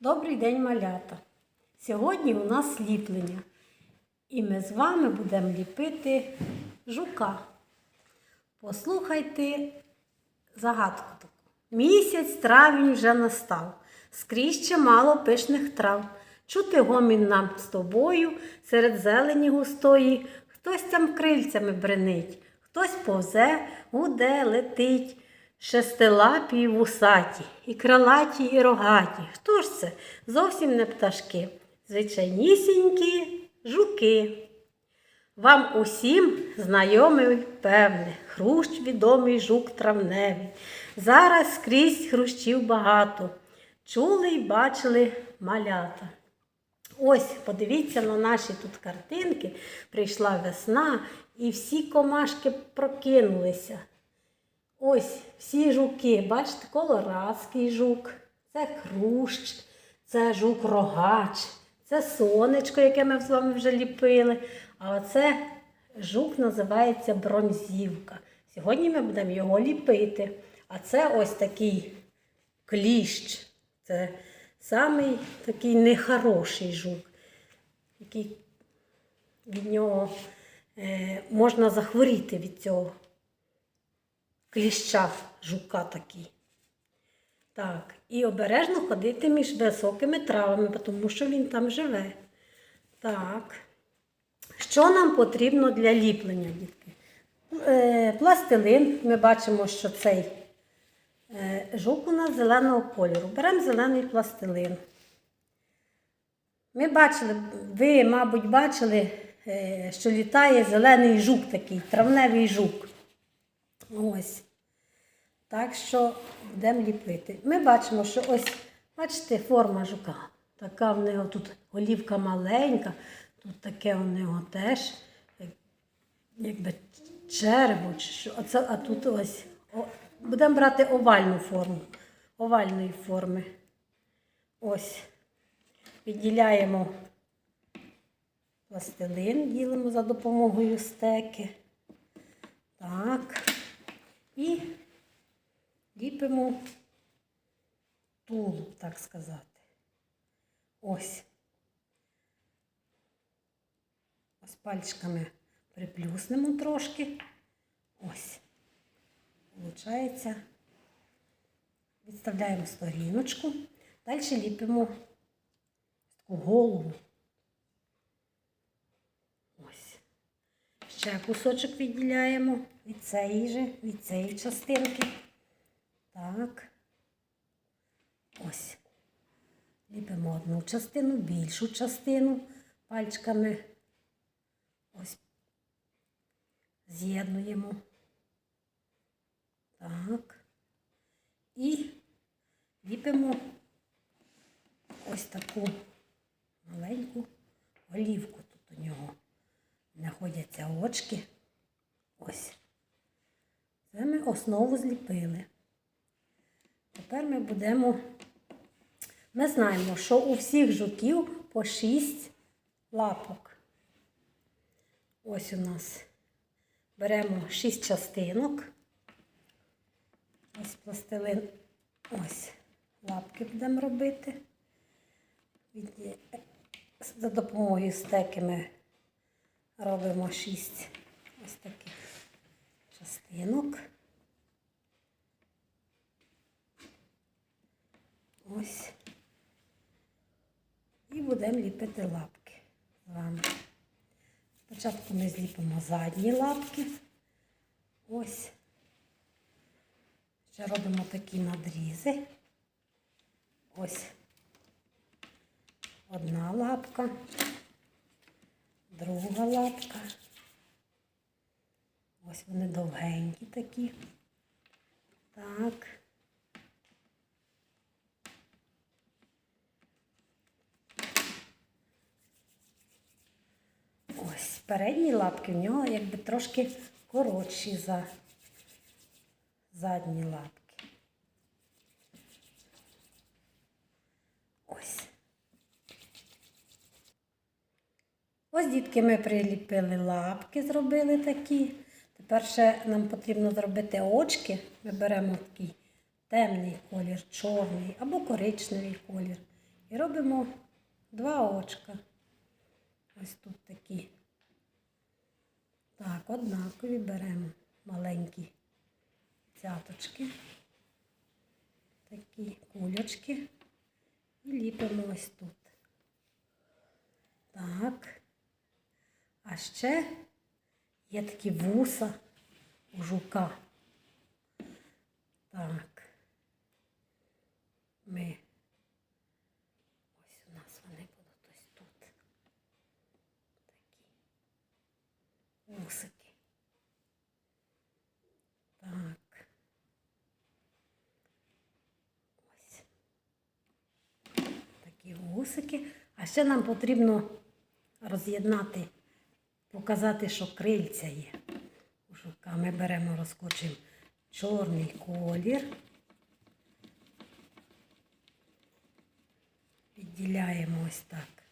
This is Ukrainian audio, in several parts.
Добрий день, малята! Сьогодні у нас ліплення. І ми з вами будемо ліпити жука. Послухайте загадку таку. Місяць травень вже настав, скрізь чимало пишних трав. Чути гомін нам з тобою серед зелені густої. Хтось там крильцями бренить, хтось повзе, гуде, летить. Шестилапі й вусаті, і крилаті, і рогаті. Хто ж це? Зовсім не пташки, звичайнісінькі жуки. Вам усім знайомий, певне, хрущ відомий жук травневий. Зараз скрізь хрущів багато. Чули й бачили малята. Ось, подивіться на наші тут картинки. Прийшла весна, і всі комашки прокинулися. Ось всі жуки, бачите, колорадський жук, це хрущ, це жук рогач, це сонечко, яке ми з вами вже ліпили. А оце жук називається бронзівка. Сьогодні ми будемо його ліпити. А це ось такий кліщ. Це самий такий нехороший жук, який від нього е, можна захворіти від цього кліща жука такий. Так, і обережно ходити між високими травами, тому що він там живе. Так. Що нам потрібно для ліплення, дітки? Е, пластилин. Ми бачимо, що цей е, жук у нас зеленого кольору. Беремо зелений пластилин. Ми бачили, ви, мабуть, бачили, е, що літає зелений жук такий, травневий жук. Ось. Так що будемо ліпити. Ми бачимо, що ось, бачите, форма жука. Така в нього тут голівка маленька, тут таке у нього теж, як- якби черево чи що. А, це, а тут ось. О, будемо брати овальну форму. Овальної форми. Ось. Відділяємо пластилин, ділимо за допомогою стеки. Так. І ліпимо тулуб, так сказати. Ось. Ось пальчиками приплюснемо трошки. Ось. Получається. Відставляємо сторіночку. Далі ліпимо таку голову. Ось. Ще кусочок відділяємо від цієї же, від цієї частинки. Так. Ось. Ліпимо одну частину, більшу частину пальчиками. Ось. З'єднуємо. Так. І ліпимо ось таку маленьку голівку тут у нього знаходяться очки. Ось. Це ми основу зліпили. Тепер ми будемо. Ми знаємо, що у всіх жуків по 6 лапок. Ось у нас беремо 6 частинок. Ось пластилин. Ось лапки будемо робити. За допомогою стеки ми робимо 6 ось таких частинок. Ось. І будемо ліпити лапки з вами. Спочатку ми зліпимо задні лапки. Ось. Ще робимо такі надрізи. Ось одна лапка, друга лапка. Ось вони довгенькі такі. Так. Ось передні лапки в нього якби трошки коротші за задні лапки. Ось. Ось, дітки, ми приліпили лапки, зробили такі. Тепер ще нам потрібно зробити очки. Ми беремо такий темний колір, чорний або коричневий колір. І робимо два очка. Ось тут такі. Так, однакові беремо маленькі цяточки, такі кульочки і ліпимо ось тут. Так. Ще є такі вуса у жука. Так. Ми. Ось у нас вони будуть ось тут. Такі вусики. Так. Ось. Такі вусики. А ще нам потрібно роз'єднати, показати, що крильця є. У ми беремо, розкочимо чорний колір. Відділяємо ось так.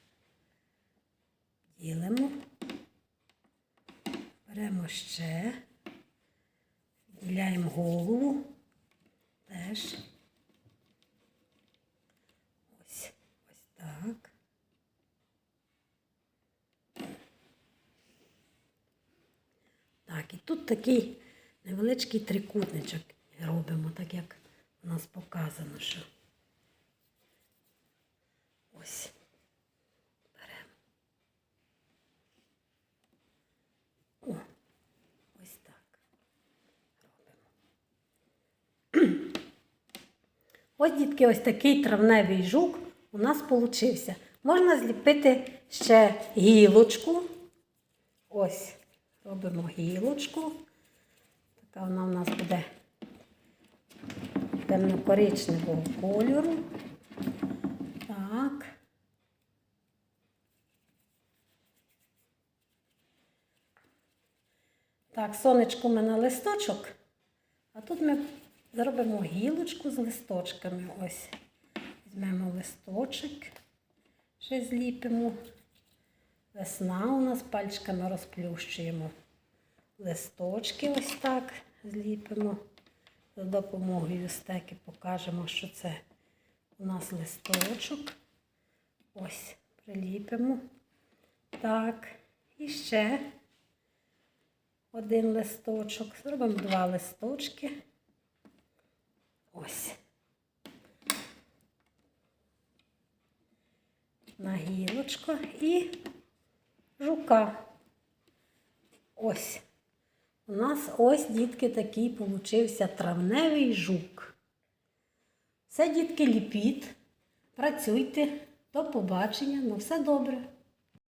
Ділимо. Беремо ще. Відділяємо голову. Теж. Ось, ось так. Так, і тут такий невеличкий трикутничок робимо, так як у нас показано, що ось. О, ось так робимо. Ось, дітки, ось такий травневий жук у нас получився. Можна зліпити ще гілочку. Ось, робимо гілочку. Така вона у нас буде темно-коричневого кольору. Так. Так, сонечко ми на листочок, а тут ми зробимо гілочку з листочками. Ось. Візьмемо листочок, ще зліпимо. Весна у нас пальчиками розплющуємо. Листочки ось так зліпимо. За допомогою стеки покажемо, що це у нас листочок. Ось, приліпимо. Так, і ще один листочок. Зробимо два листочки. Ось. На гілочку і жука. Ось. У нас ось, дітки, такий получився травневий жук. Все, дітки, ліпіть, працюйте. До побачення. На все добре.